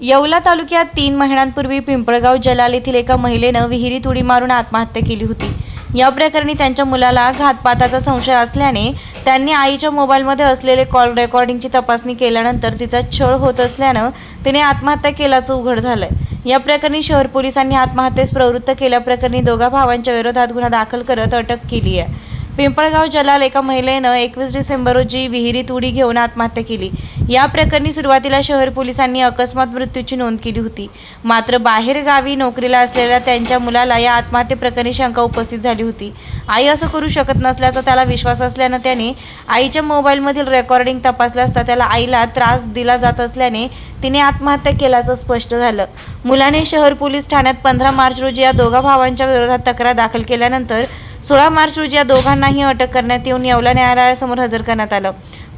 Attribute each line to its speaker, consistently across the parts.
Speaker 1: येवला तालुक्यात तीन महिन्यांपूर्वी पिंपळगाव जलाल येथील एका महिलेनं विहिरीत उडी मारून आत्महत्या केली होती. या प्रकरणी त्यांच्या मुलाला घातपाताचा संशय असल्याने त्यांनी आईच्या मोबाईलमध्ये असलेले कॉल रेकॉर्डिंगची तपासणी केल्यानंतर तिचा छळ होत असल्यानं तिने आत्महत्या केल्याचं उघड झालंय. या प्रकरणी शहर पोलिसांनी आत्महत्येस प्रवृत्त केल्याप्रकरणी दोघा भावांच्या विरोधात गुन्हा दाखल करत अटक केली आहे पिंपळगाव जलाल एका महिलेनं एकवीस डिसेंबर रोजी विहिरीत उडी घेऊन आत्महत्या केली. या प्रकरणी सुरुवातीला शहर पोलिसांनी अकस्मात मृत्यूची नोंद केली होती. मात्र बाहेर गावी नोकरीला असलेल्या त्यांच्या मुलाला या आत्महत्येप्रकरणी शंका उपस्थित झाली होती. आई असं करू शकत नसल्याचा त्याला विश्वास असल्यानं त्याने आईच्या मोबाईलमधील रेकॉर्डिंग तपासलं असता त्याला आईला त्रास दिला जात असल्याने तिने आत्महत्या केल्याचं स्पष्ट झालं. मुलाने शहर पोलीस ठाण्यात पंधरा मार्च रोजी या दोघा भावांच्या विरोधात तक्रार दाखल केल्यानंतर सोळा मार्च रोजी या दोघांनाही अटक करण्यात येऊन येवला न्यायालयासमोर हजर करण्यात आलं.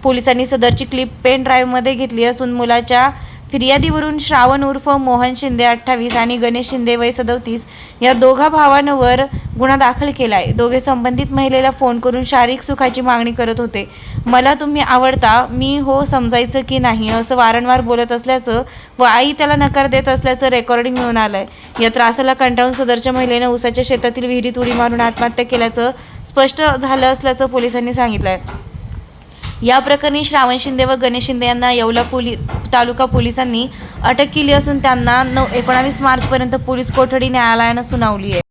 Speaker 1: पोलिसांनी सदरची क्लिप पेन ड्राईव्हमध्ये घेतली असून मुलाच्या फिर्यादीवरून श्रावण उर्फ मोहन शिंदे अठ्ठावीस आणि गणेश शिंदे वय सदोतीस या दोघा भावांवर गुन्हा दाखल केला आहे दोघे संबंधित महिलेला फोन करून शारीरिक सुखाची मागणी करत होते. मला तुम्ही आवडता मी हो समजायचं की नाही असं वारंवार बोलत असल्याचं व आई त्याला नकार देत असल्याचं रेकॉर्डिंग मिळून आलंय. या त्रासाला कंटाळून सदरच्या महिलेनं उसाच्या शेतातील विहिरीत उडी मारून आत्महत्या केल्याचं स्पष्ट झालं असल्याचं पोलिसांनी सांगितलंय. या प्रकरणी श्रावण शिंदे व गणेश शिंदे यांना येवला पोली तालुका पोलिसांनी अटक केली असून त्यांना नऊ एकोणावीस मार्चपर्यंत पोलीस कोठडी न्यायालयानं सुनावली आहे.